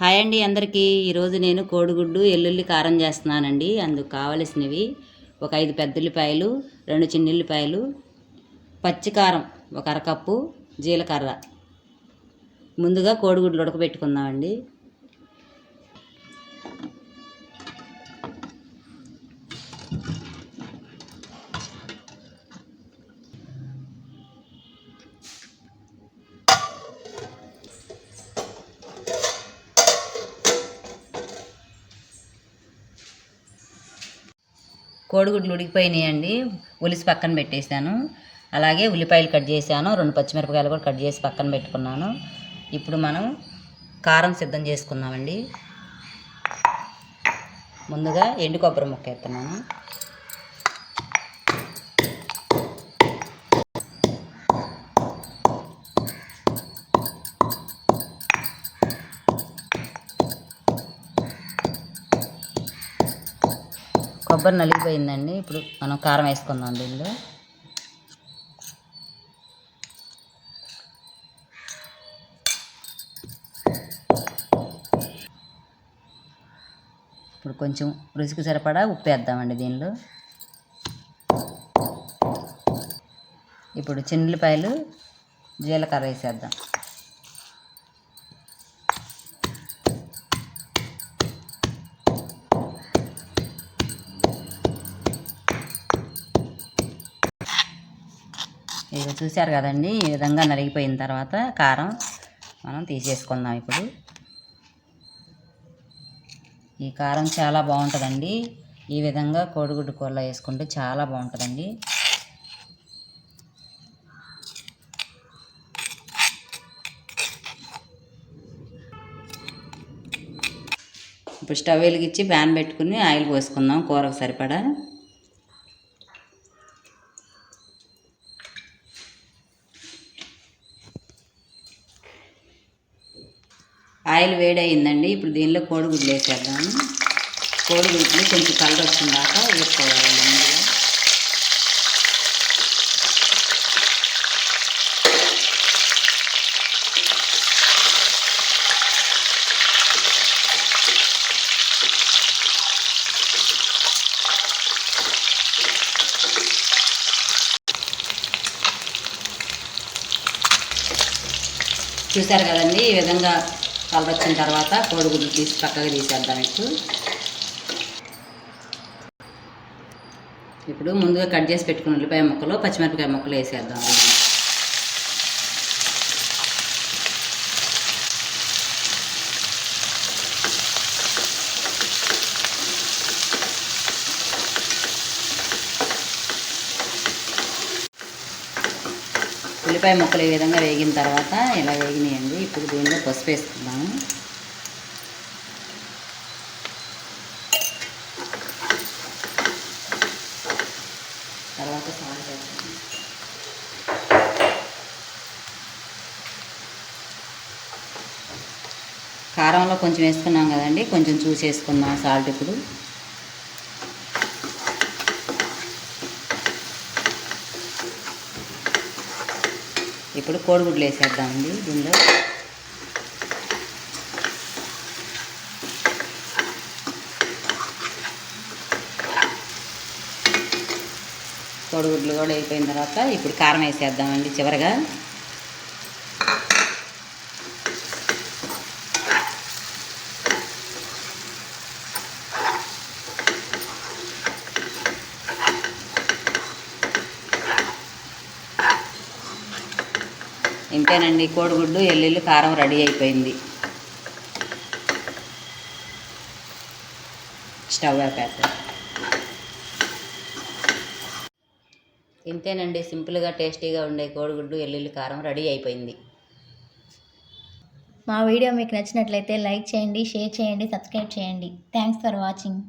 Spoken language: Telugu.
హాయ్ అండి అందరికీ. ఈరోజు నేను కోడిగుడ్డు ఎల్లుల్లి కారం చేస్తున్నానండి. అందుకు కావలసినవి ఒక ఐదు పెద్ద ఉల్లిపాయలు రెండు చిన్న ఉల్లిపాయలు పచ్చికారం ఒక అరకప్పు జీలకర్ర. ముందుగా కోడిగుడ్లు ఉడకబెట్టుకుందామండి. కోడిగుడ్లు ఉడికిపోయినాయండి. ఉలిసి పక్కన పెట్టేశాను. అలాగే ఉల్లిపాయలు కట్ చేశాను. రెండు పచ్చిమిరపకాయలు కూడా కట్ చేసి పక్కన పెట్టుకున్నాను. ఇప్పుడు మనం కారం సిద్ధం చేసుకుందామండి. ముందుగా ఎండు కొబ్బరి ముక్క ఎత్తున్నాను కొబ్బరి నలిగిపోయిందండి. ఇప్పుడు మనం కారం వేసుకుందాం దీనిలో. ఇప్పుడు కొంచెం రుచికి సరిపడా ఉప్పు వేద్దామండి దీనిలో. ఇప్పుడు చిన్నపాయలు జీలకర్ర వేసేద్దాం. ఇక చూశారు కదండి ఈ విధంగా నలిగిపోయిన తర్వాత కారం మనం తీసేసుకుందాం ఇప్పుడు. ఈ కారం చాలా బాగుంటుందండి. ఈ విధంగా కోడిగుడ్డు కూరలో వేసుకుంటే చాలా బాగుంటుందండి. ఇప్పుడు స్టవ్ వెలిగించి ప్యాన్ పెట్టుకుని ఆయిల్ పోసుకుందాం కూరకు సరిపడా. ఆయిల్ వేడయిందండి. ఇప్పుడు దీనిలో కోడిగుడ్లు వేసేద్దాము. కోడిగుడ్లు కొంచెం కలర్ వచ్చిందాక వేసుకోవాలి చూసారు కదండి ఈ విధంగా కలర్ వచ్చిన తర్వాత కోడిగుడ్లు తీసి పక్కగా తీసేద్దాం ఇప్పుడు. ఇప్పుడు ముందుగా కట్ చేసి పెట్టుకున్న ఉల్లిపాయ ముక్కలు పచ్చిమిరపకాయ ముక్కలు వేసేద్దాం. ఉల్లిపాయ ముక్కలు ఈ విధంగా వేగిన తర్వాత ఇలా వేగినాయండి? ఇప్పుడు దీనిలో పసుపు వేసుకుందాము తర్వాత సాల్ట్ వేస్తాము కారంలో కొంచెం వేసుకున్నాం కదండి కొంచెం చూసి వేసుకుందాం సాల్ట్ ఇప్పుడు. ఇప్పుడు కోడిగుడ్లు వేసేద్దామండి దీనిలో. కోడిగుడ్లు కూడా అయిపోయిన తర్వాత ఇప్పుడు కారం వేసేద్దామండి చివరిగా. ఇంతేనండి కోడిగుడ్డు ఎల్లుల్లి కారం రెడీ అయిపోయింది. స్టవ్ ఆపేస్తాం ఇంతేనండి సింపుల్గా టేస్టీగా ఉండే కోడిగుడ్డు ఎల్లుల్లి కారం రెడీ అయిపోయింది. మా వీడియో మీకు నచ్చినట్లయితే లైక్ చేయండి షేర్ చేయండి సబ్స్క్రైబ్ చేయండి. Thanks for watching